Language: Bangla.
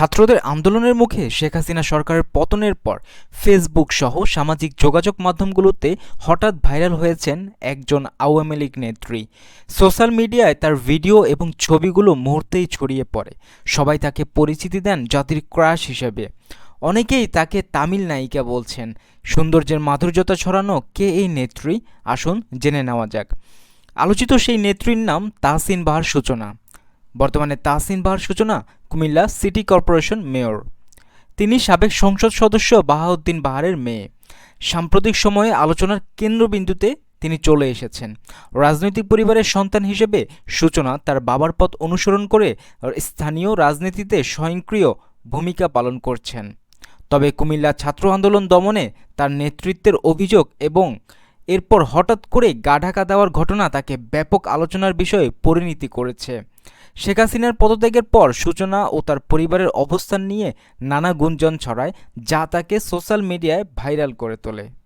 ছাত্রদের আন্দোলনের মুখে শেখ হাসিনা সরকারের পতনের পর ফেসবুক সহ সামাজিক যোগাযোগ মাধ্যমগুলোতে হঠাৎ ভাইরাল হয়েছেন একজন আওয়ামী লীগ নেত্রী। সোশ্যাল মিডিয়ায় তার ভিডিও এবং ছবিগুলো মুহূর্তেই ছড়িয়ে পড়ে। সবাই তাকে পরিচিতি দেন জাতির ক্রাশ হিসেবে। অনেকেই তাকে তামিল নায়িকা বলছেন। সৌন্দর্যের মাধুর্যতা ছড়ানো কে এই নেত্রী? আসুন জেনে নেওয়া যাক। আলোচিত সেই নেত্রীর নাম তাহসিন বাহার সূচনা। বর্তমানে তাহসিন বাহার সূচনা কুমিল্লা সিটি কর্পোরেশন মেয়র। তিনি সাবেক সংসদ সদস্য বাহাউদ্দিন বাহারের মেয়ে। সাম্প্রতিক সময়ে আলোচনার কেন্দ্রবিন্দুতে তিনি চলে এসেছেন। রাজনৈতিক পরিবারের সন্তান হিসেবে সূচনা তার বাবার পথ অনুসরণ করে স্থানীয় রাজনীতিতে স্বয়ংক্রিয় ভূমিকা পালন করছেন। তবে কুমিল্লা ছাত্র আন্দোলন দমনে তার নেতৃত্বের অভিযোগ এবং এরপর হঠাৎ করে গা ঢাকা দেওয়ার ঘটনা তাকে ব্যাপক আলোচনার বিষয়ে পরিণতি করেছে। শেখ হাসিনার পদত্যাগের পর সূচনা ও তার পরিবারের অবস্থান নিয়ে নানা গুঞ্জন ছড়ায়, যা তাকে সোশ্যাল মিডিয়ায় ভাইরাল করে তোলে।